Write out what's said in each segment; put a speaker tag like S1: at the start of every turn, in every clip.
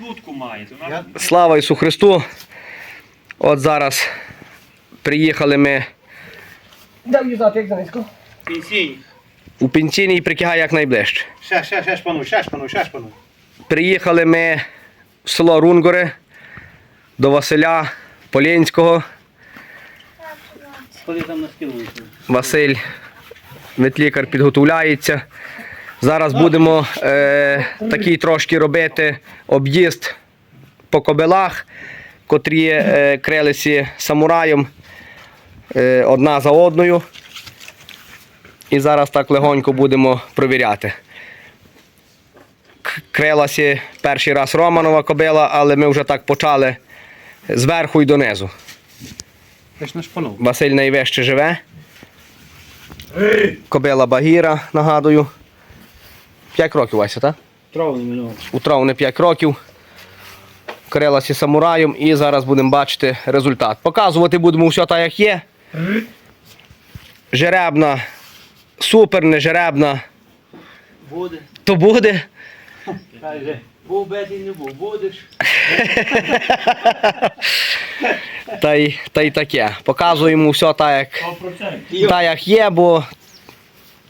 S1: дудку має. то вона-
S2: Слава Ісу Христу! От зараз приїхали ми
S3: Де в'їжджати, як занизько?
S1: Пенсійні.
S2: у пенсійний прикигай якнайближче.
S1: Ще, ще, ще шпану, ще шпану, ще шпану.
S2: Приїхали ми в село Рунгори до Василя
S1: наскілується.
S2: Василь, ветлікар, підготовляється. Зараз будемо е, такий трошки робити об'їзд по кобилах, котрі е, крилися самураєм е, одна за одною. І зараз так легонько будемо провіряти. Крилася перший раз Романова кобила, але ми вже так почали зверху і донизу. Василь найвище живе. Кобила Багіра, нагадую. 5 років Вася, так?
S1: Травний минуло.
S2: У травні 5 років. Крилася самураєм і зараз будемо бачити результат. Показувати будемо все так, як є. Жеребна, супер, не жеребна,
S1: Буде.
S2: то буде.
S1: Каже, був бедний, не був, будеш.
S2: Та й, та й таке. Показуємо все так, як
S1: 100%.
S2: так як є, бо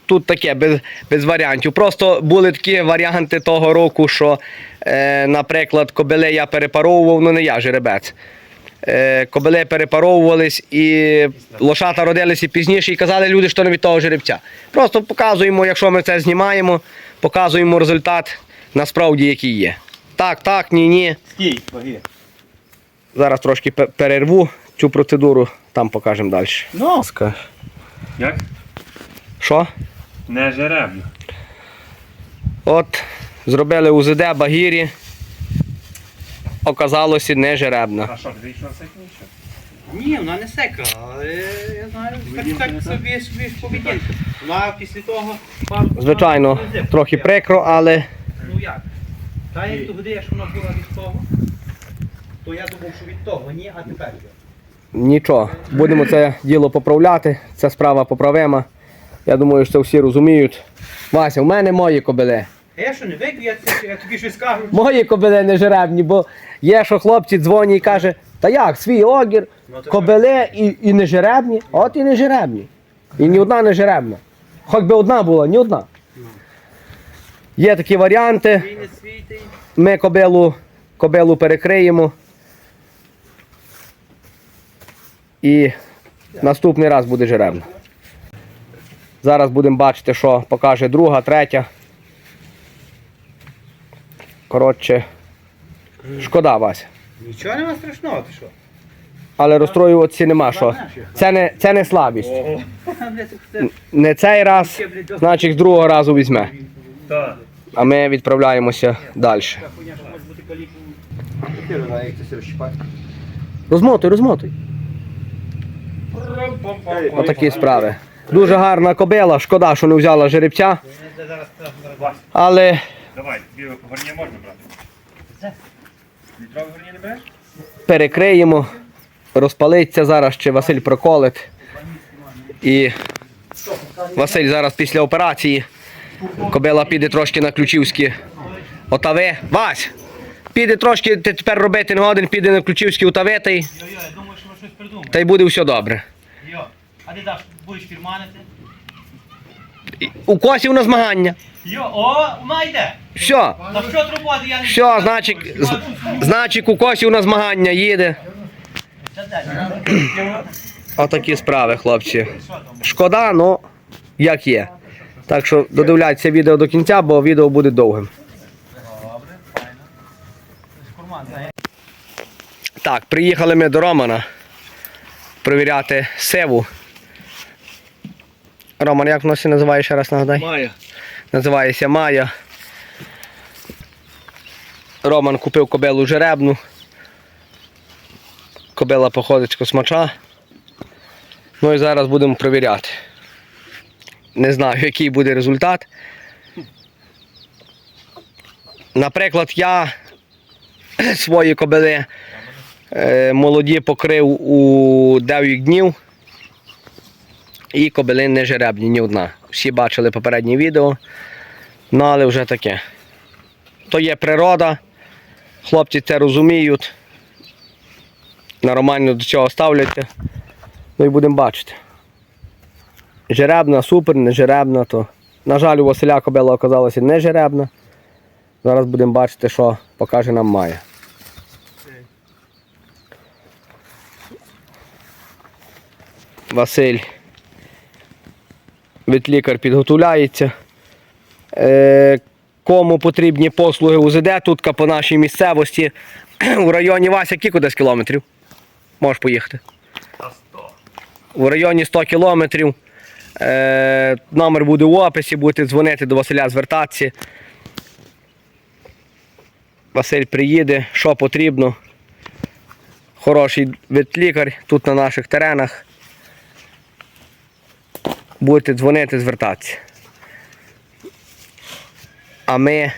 S2: тут таке, без, без варіантів. Просто були такі варіанти того року, що, е, наприклад, кобили я перепаровував, ну не я жеребець. Е, кобили перепаровувались і лошата родилися пізніше і казали люди, що не від того жеребця. Просто показуємо, якщо ми це знімаємо, показуємо результат насправді, який є. Так, так, ні, ні.
S1: Стій, ваги.
S2: Зараз трошки перерву цю процедуру, там покажемо далі.
S1: Ну.
S4: Як?
S2: Що?
S4: Не жеребно.
S2: От, зробили УЗД Багірі. Оказалося не жеребна.
S4: А що, ти йшов це?
S1: Ні, вона не сека, але я знаю, так, так собі, собі ж поведінка. Вона після того пару
S2: Звичайно, трохи прикро, але
S1: Ну як? Та як тоді, якщо вона була від того, то я думав, що від того, ні, а тепер.
S2: нічого. Будемо це діло поправляти. Це справа поправима. Я думаю, що це всі розуміють. Вася, в мене мої кобили.
S1: А я що не вийду, я, я тобі щось скажу.
S2: Мої кобили не жеребні, бо є, що хлопці дзвонять і каже, та як, свій огір,
S1: Ну,
S2: кобили і, і не жеребні, от і не жеребні. І ні одна не жеребна. Хоч би одна була, ні одна. Є такі варіанти. Ми кобилу, кобилу перекриємо. І наступний раз буде жеребна. Зараз будемо бачити, що покаже друга, третя. Коротше, шкода Вася.
S1: Нічого нема страшного, ти що?
S2: Але розстроюватися нема що. Це не, це не слабість. Не цей раз, значить з другого разу візьме. А ми відправляємося далі. Розмотуй, розмотуй. Отакі справи. Дуже гарна кобила, шкода, що не взяла жеребця, але
S4: давай, біле горні можна брати. Літрове горні не береш?
S2: перекриємо, розпалиться зараз, чи Василь проколить. І Василь зараз після операції. Кобила піде трошки на ключівські отави. Вась! Піде трошки, ти тепер робити не годин, піде на ключівські отави, та й буде все добре.
S1: А ти даш, будеш фірманити?
S2: У косів на змагання.
S1: Йо, о, вона йде.
S2: Все.
S1: Та що роботи, я не
S2: Все, значить, з- значить, у косів на змагання їде.
S1: Це де?
S2: Отакі справи, хлопці. Шкода, ну як є. Так що додивляйтеся відео до кінця, бо відео буде довгим.
S1: Курман, знає.
S2: Так, приїхали ми до Романа перевіряти севу. Роман, як воно називає ще раз нагадай?
S3: Має.
S2: Називається Майя. Роман купив кобилу жеребну. Кобила походить з космача. Ну і зараз будемо перевіряти. Не знаю, який буде результат. Наприклад, я свої кобили е, молоді покрив у 9 днів. І кобили не жеребні, ні одна. Всі бачили попереднє відео. Ну, але вже таке. То є природа. Хлопці це розуміють. Нормально до цього ставляться. Ну і будемо бачити. Жеребна супер, не жеребна, то. На жаль, у Василя кобила оказалася не жеребна. Зараз будемо бачити, що покаже нам Майя. Василь. Ветлікар підготовляється. Е, кому потрібні послуги УЗД тут по нашій місцевості. У районі Вася кілько десь кілометрів? Можеш поїхати. У районі 100 кілометрів. Е, номер буде в описі, будете дзвонити до Василя, звертатися. Василь приїде, що потрібно. Хороший ветлікар тут на наших теренах. Будете дзвонити, звертатися. А ми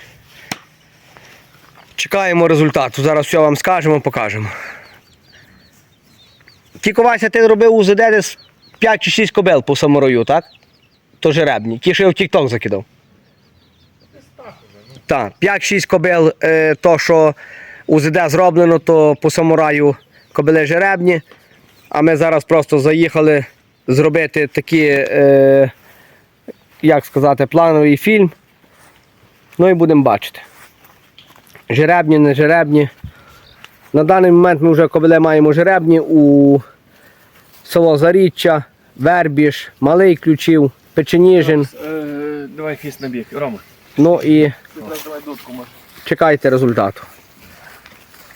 S2: чекаємо результату. Зараз все вам скажемо, покажемо. Тільки Вася, ти робив УЗД десь 5 чи 6 кобел по самураю, так? То жеребні. Ті, що я в TikTok закидав. Так, 5-6 кобил, е, то, що УЗД зроблено, то по самураю кобили жеребні. А ми зараз просто заїхали зробити такий, е, як сказати, плановий фільм. Ну і будемо бачити. Жеребні, не жеребні. На даний момент ми вже кобили маємо жеребні у село Заріччя, Вербіж, Малий Ключів, Печеніжин.
S4: Е, давай фіст на. Рома.
S2: Ну і чекайте результату.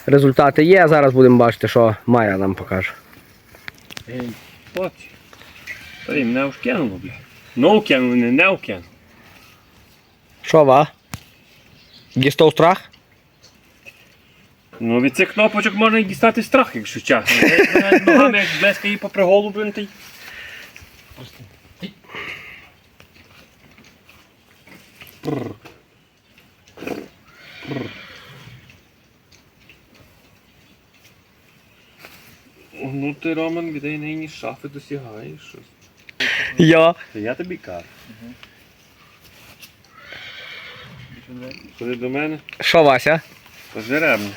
S2: Результати є, зараз будемо бачити, що Майя нам покаже.
S4: Ей, й мене вкинуло, бля. Ну вкинули, не не вкинуло.
S2: Що ва? Дістав страх?
S4: Ну від цих кнопочок можна і дістати страх, якщо чесно. Навіть Ногами як блеска її по приголу, блин, та й... Ну ти, Роман, де нині шафи досягаєш щось.
S2: Я.
S4: Та я тобі кажу. Ходи до мене,
S2: Що Вася?
S4: пожеребно.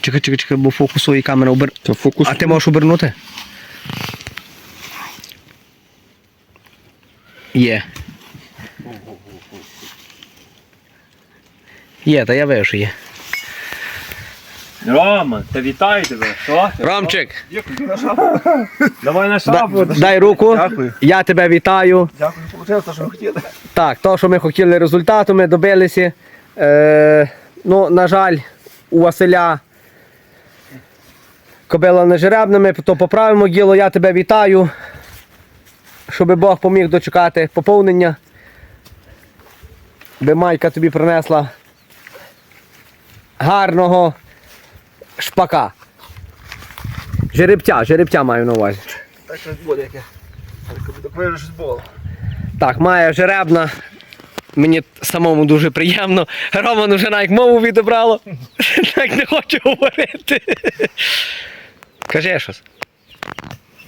S2: Чекай, чекай, чекай, бо фокусує камера обер.
S3: Це фокус.
S2: А ти можеш обернути? Є. Є, та я вижу, що є.
S4: Роман, та вітаю тебе. Що ти?
S2: Ромчик,
S4: Давай на
S2: да- дай руку.
S3: Дякую.
S2: Я тебе вітаю.
S3: Дякую, получилось те, що ви хотіли.
S2: Так, то, що ми хотіли результату, ми добилися. Е, ну, на жаль, у Василя кобила не жеребна, ми то поправимо діло, я тебе вітаю. Щоб Бог поміг дочекати поповнення. Би Майка тобі принесла гарного шпака. Жеребця, жеребця маю на увазі.
S3: Так щось буде яке. Так щось було.
S2: Так, має жеребна. Мені самому дуже приємно. Роман уже навіть мову відібрало. Так не хочу говорити. Кажи щось.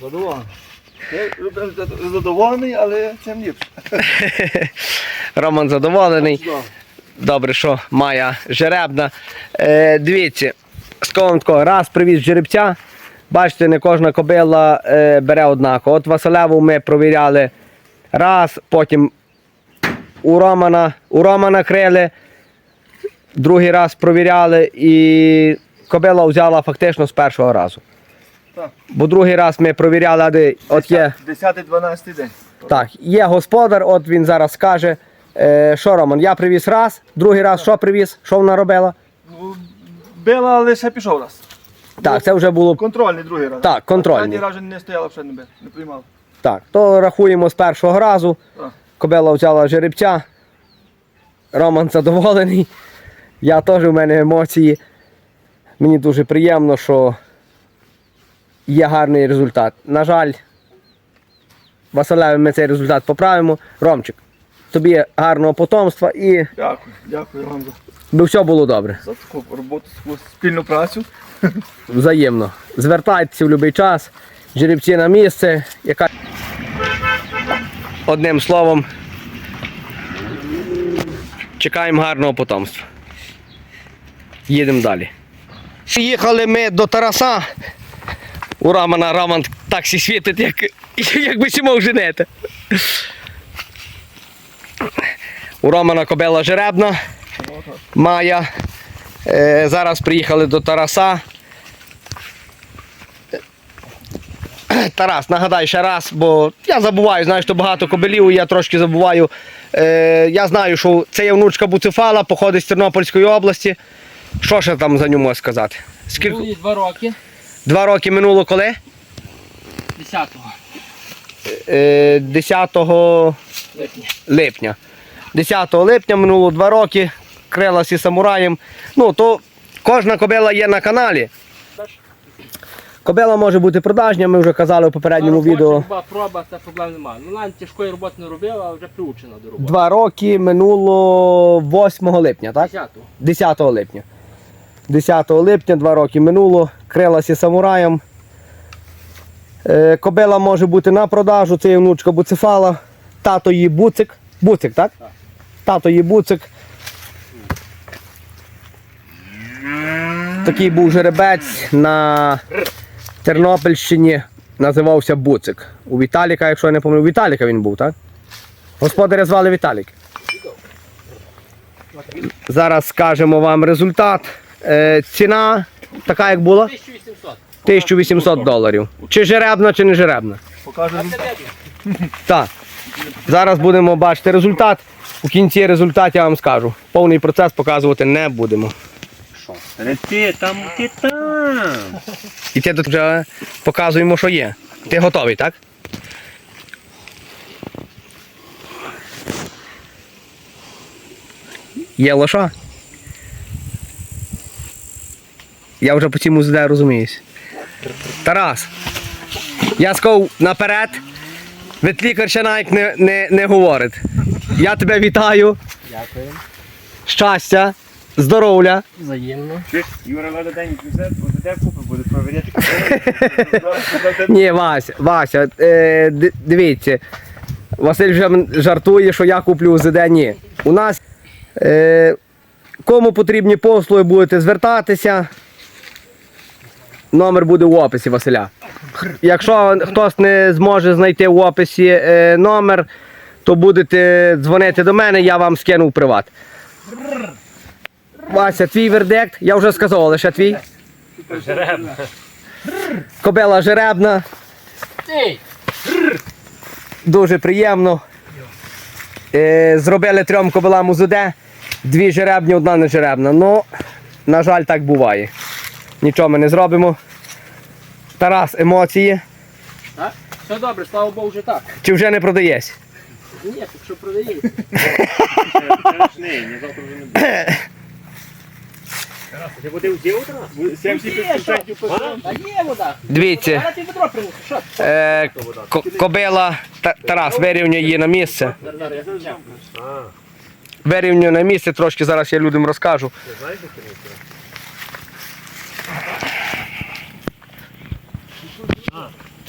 S3: Задоволений. Я задоволений, але цим ліпше.
S2: Роман задоволений. Добре, що має жеребна. Е, дивіться, скажімо такого, раз привіз жеребця. Бачите, не кожна кобила е, бере однаково. От Василеву ми провіряли раз, потім у Романа, у Романа крили, другий раз провіряли і кобила взяла фактично з першого разу.
S3: Так.
S2: Бо другий раз ми провіряли, де- от є.
S3: 10-12 день.
S2: Так, є господар, от він зараз скаже. Е, що, Роман, я привіз раз, другий раз що привіз? Що вона робила?
S3: Била, ще пішов раз.
S2: Так, це вже було.
S3: Контрольний другий раз.
S2: Так, контрольний.
S3: Останній раз не стояла, ще не, била, не приймала.
S2: Так, то рахуємо з першого разу.
S3: Так.
S2: Кобила взяла жеребця. Роман задоволений. Я теж у мене емоції. Мені дуже приємно, що є гарний результат. На жаль, Василеві ми цей результат поправимо. Ромчик, тобі гарного потомства і
S3: Дякую, дякую вам за,
S2: би все було добре.
S3: за таку роботу, таку спільну працю.
S2: Взаємно. Звертайтеся в будь-який час. Жеребці на місце. Яка... Одним словом, Чекаємо гарного потомства. Їдемо далі. Їхали ми до Тараса. У Рамана Раман так сі світить, як, якби сі мов женити. У Романа кобела жеребна. Майя. Е, зараз приїхали до Тараса. Тарас, нагадай ще раз, бо я забуваю, знаєш, що багато кобелів, я трошки забуваю. Е, я знаю, що це є внучка Буцефала, походить з Тернопільської області. Що ще там за ньому сказати? Скільки?
S5: Були два роки,
S2: Два роки минуло коли?
S5: 10-го
S2: Е, 10
S5: липня.
S2: липня. 10 липня минуло два роки, крилась і самураєм. Ну, то кожна кобила є на каналі. Кобила може бути продажня, ми вже казали у попередньому відео.
S5: Проба, це проблем немає. Ну, Лань тяжкої роботи не робила, а вже приучена до роботи.
S2: Два роки минуло 8 липня, так?
S5: 10-го.
S2: 10 липня. 10 липня, два роки минуло, крилася самураєм. Е, кобила може бути на продажу, це є внучка буцефала. Тато її буцик. Буцик, так?
S5: Так.
S2: Тато її буцик. Такий був жеребець на Тернопільщині. Називався Буцик. У Віталіка, якщо я не пам'ятаю, у Віталіка він був, так? Господаря звали Віталік. Зараз скажемо вам результат. Е, ціна така, як була?
S5: 1800.
S2: 1800 доларів. Чи жеребна, чи не жеребна?
S5: Видно.
S2: Так. Зараз будемо бачити результат. У кінці результат я вам скажу. Повний процес показувати не будемо.
S4: Але ти там, ти там.
S2: І ти тут вже показуємо, що є. Ти готовий, так? Є лоша? Я вже по цьому ЗД розуміюсь. Тарас, я сказав наперед, ветлікар ще навіть не, не, не говорить. Я тебе вітаю.
S5: Дякую.
S2: Щастя, здоров'я.
S5: Взаємно.
S4: Юра, надо день взяти, бо де купи буде провіряти.
S2: Ні, Вася, Вася, е, ди- дивіться. Василь вже м- жартує, що я куплю ЗД. Ні. У нас е, кому потрібні послуги, будете звертатися. Номер буде в описі Василя. Якщо хтось не зможе знайти в описі е, номер, то будете дзвонити до мене, я вам скину в приват. Вася, твій вердикт, я вже сказав, лише твій.
S4: Жеребна.
S2: Кобела жеребна. Дуже приємно. Е, зробили трьом кобилам УЗД. Дві жеребні, одна не жеребна. Ну, на жаль, так буває. Нічого ми не зробимо. Тарас, емоції.
S5: Так? Все добре, слава Богу, вже так.
S2: Чи вже не продаєш?
S5: Ні, так що продається.
S4: Ні, ні, завтра вже не буде. Ти буде взяв у 75% пошов.
S5: А є вода.
S2: Дивіться,
S5: Зараз ти ведро принесу. Що?
S2: е, ко- кобила Та- Тарас, вирівнює її на місце.
S4: А,
S2: Вирівнює на місце, трошки зараз я людям розкажу.
S4: ти знаєш, як ти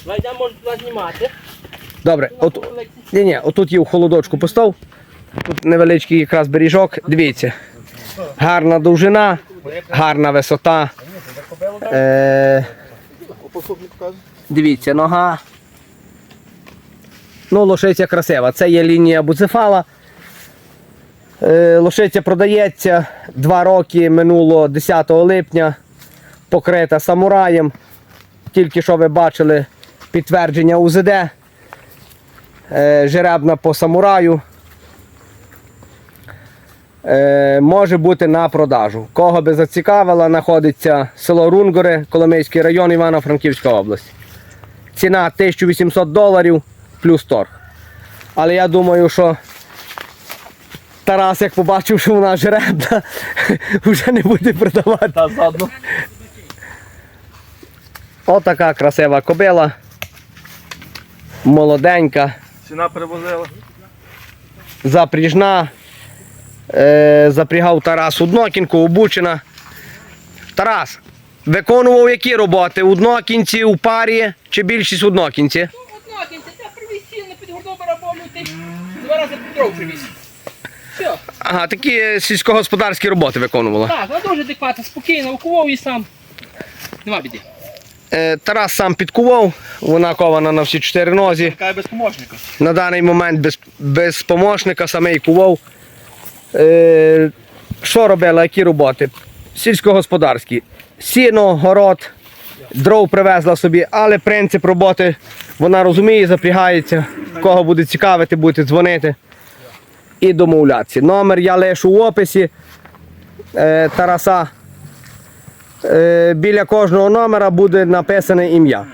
S5: Давай, я можу туди знімати.
S2: Добре, от, ні, ні, отут є в холодочку постав. Тут невеличкий якраз беріжок. Дивіться. Гарна довжина, гарна висота. Е, дивіться, нога. Ну, лошиця красива. Це є лінія буцефала. Е, лошиця продається. Два роки минуло 10 липня. Покрита самураєм. Тільки що ви бачили підтвердження УЗД. Е, жеребна по самураю. Е, може бути на продажу. Кого би зацікавило, знаходиться село Рунгори, Коломийський район, Івано-Франківська область. Ціна 1800 доларів плюс торг. Але я думаю, що Тарас, як побачив, що вона жеребна, вже не буде продавати.
S5: Та заодно.
S2: Отака красива кобила. Молоденька.
S3: Ціна перевозила.
S2: запряжна. Е, запрягав Тарас Уднокінку, обучена. Тарас, виконував які роботи? Уднокінці, у парі чи більшість уднокінці?
S5: Одно, кінця, це привіз сіно під гордо бараболю, ти два рази Петро привіз. Все.
S2: Ага, такі сільськогосподарські роботи виконувала.
S5: Так, вона дуже адекватна, спокійно, укував і сам. Нема біди.
S2: Е, Тарас сам підкував, вона кована на всі чотири нозі.
S3: Така без помощника.
S2: На даний момент без, без помощника, саме і кував. Е, що робила, які роботи? Сільськогосподарські. Сіно, город, дров привезла собі, але принцип роботи вона розуміє, запрягається. Кого буде цікавити, будете дзвонити і домовлятися. Номер я лишу в описі е, Тараса. Е, біля кожного номера буде написане ім'я.